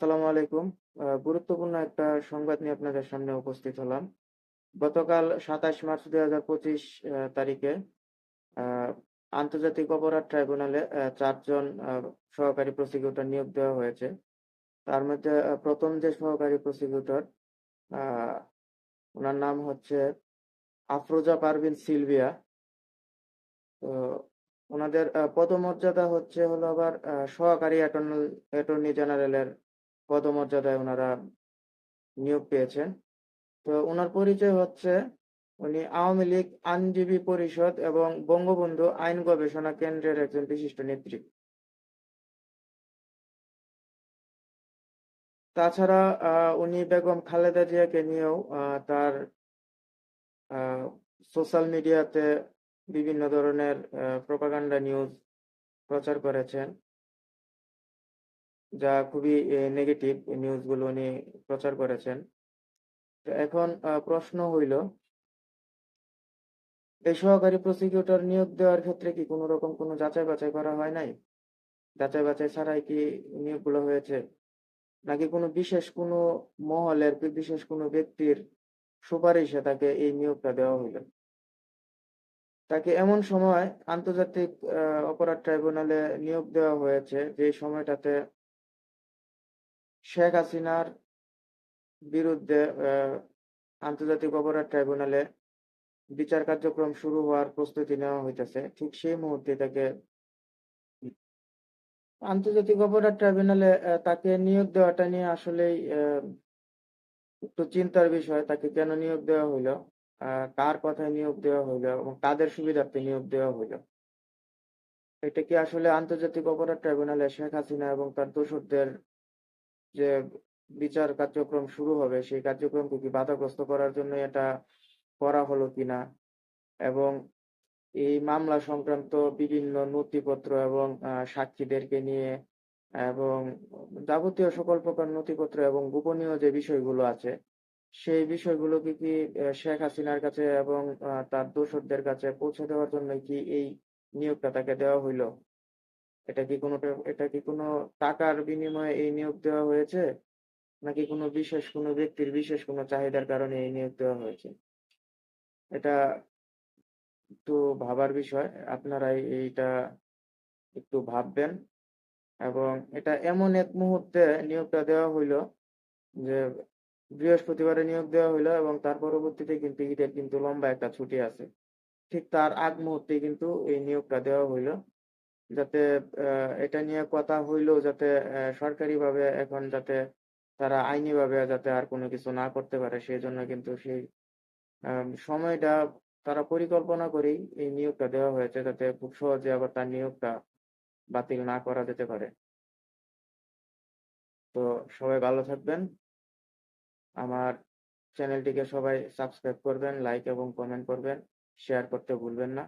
আসসালামু আলাইকুম। গুরুত্বপূর্ণ একটা সংবাদ নিয়ে আপনাদের সামনে উপস্থিত হলাম। গতকাল ২৭ মার্চ ২০২৫ আ তারিখে আ আন্তর্জাতিক অপরাধ ট্রাইব্যুনালে আ ৪ জন সহকারী প্রসিকিউটর নিয়োগ দেওয়া হয়েছে। তার মধ্যে ১ম যে সহকারী প্রসিকিউটর আ উনার নাম হচ্ছে আফরোজা পারভীন সিলভিয়া। তো ওনাদের পদমর্যাদা হচ্ছে হলো আবার সহকারী অ্যাটর্নি জেনারেলের পদমর্যাদায় ওনারা নিয়োগ পেয়েছেন। তো ওনার পরিচয় হচ্ছে উনি আওয়ামী লীগ আইনজীবী পরিষদ এবং বঙ্গবন্ধু আইন গবেষণা কেন্দ্রের একজন বিশিষ্ট নেত্রী। তাছাড়া উনি বেগম খালেদা জিয়াকে নিয়েও তার সোশ্যাল মিডিয়াতে বিভিন্ন ধরনের প্রোপাগান্ডা নিউজ প্রচার করেছেন। যা খুবই নেগেটিভ নিউজগুলো উনি প্রচার করেছেন। এখন প্রশ্ন হইল, এই সহকারী প্রসিকিউটর নিয়োগ দেওয়ার ক্ষেত্রে কি কোন রকম কোন যাচাই-বাছাই করা হয় নাই? যাচাই-বাছাই ছাড়াই কি নিয়োগগুলো হয়েছে? নাকি কোনো বিশেষ কোন মহলের বিশেষ কোন ব্যক্তির সুপারিশে তাকে এই নিয়োগটা দেওয়া হইল তাকে এমন সময় আন্তর্জাতিক অপরাধ ট্রাইব্যুনালে নিয়োগ দেওয়া হয়েছে যে সময়টাতে শেখ হাসিনার বিরুদ্ধে আন্তর্জাতিক অপরাধ ট্রাইব্যুনালে বিচার কার্যক্রম শুরু হওয়ার প্রস্তুতি নেওয়া হইতেছে। ঠিক সেই মুহূর্তে তাকে আন্তর্জাতিক অপরাধ ট্রাইব্যুনালে তাকে নিয়োগ দেওয়াটা নিয়ে আসলেই একটু চিন্তার বিষয়। তাকে কেন নিয়োগ দেওয়া হইল? কার কথায় নিয়োগ দেওয়া হইল এবং কাদের সুবিধার্থে নিয়োগ দেওয়া হইল? এটা কি আসলে আন্তর্জাতিক অপরাধ ট্রাইব্যুনালে শেখ হাসিনা এবং তার দোসরদের যে বিচার কার্যক্রম শুরু হবে সেই কার্যক্রমকে কি বাধাগ্রস্ত করার জন্য এটা করা হলো কিনা? এবং এই মামলা সংক্রান্ত বিভিন্ন নথিপত্র এবং সাক্ষীদেরকে নিয়ে এবং যাবতীয় সকল প্রকার নথিপত্র এবং গোপনীয় যে বিষয়গুলো আছে, সেই বিষয়গুলোকে কি শেখ হাসিনার কাছে এবং তার দোসরদের কাছে পৌঁছে দেওয়ার জন্য কি এই নিয়োগটা তাকে দেওয়া হইল? এটা কি কোনটা, এটা কি কোন টাকার বিনিময়ে এই নিয়োগ দেওয়া হয়েছে? নাকি কোনো বিশেষ কোনো ব্যক্তির বিশেষ কোনো চাহিদার কারণে এই নিয়োগ দেওয়া হয়েছে? এটা একটু ভাবার বিষয়। আপনারা এইটা একটু ভাববেন এবং এটা এমন এক মুহূর্তে নিয়োগটা দেওয়া হইল যে বৃহস্পতিবারে নিয়োগ দেওয়া হইল এবং তার পরবর্তীতে কিন্তু ঈদের কিন্তু লম্বা একটা ছুটি আছে। ঠিক তার আগ মুহূর্তেই কিন্তু এই নিয়োগটা দেওয়া হইল। যাতে এটা নিয়ে কথা হইলেও যাতে সরকারিভাবে এখন যাতে তারা আইনিভাবে যাতে আর কোনো কিছু না করতে পারে সেই জন্য কিন্তু সেই সময়টা তারা পরিকল্পনা করেই এই নিয়োগটা দেওয়া হয়েছে যাতে খুব সহজে আবার তার নিয়োগটা বাতিল না করা যেতে পারে। তো সবাই ভালো থাকবেন। আমার চ্যানেলটিকে সবাই সাবস্ক্রাইব করবেন, লাইক এবং কমেন্ট করবেন, শেয়ার করতে ভুলবেন না।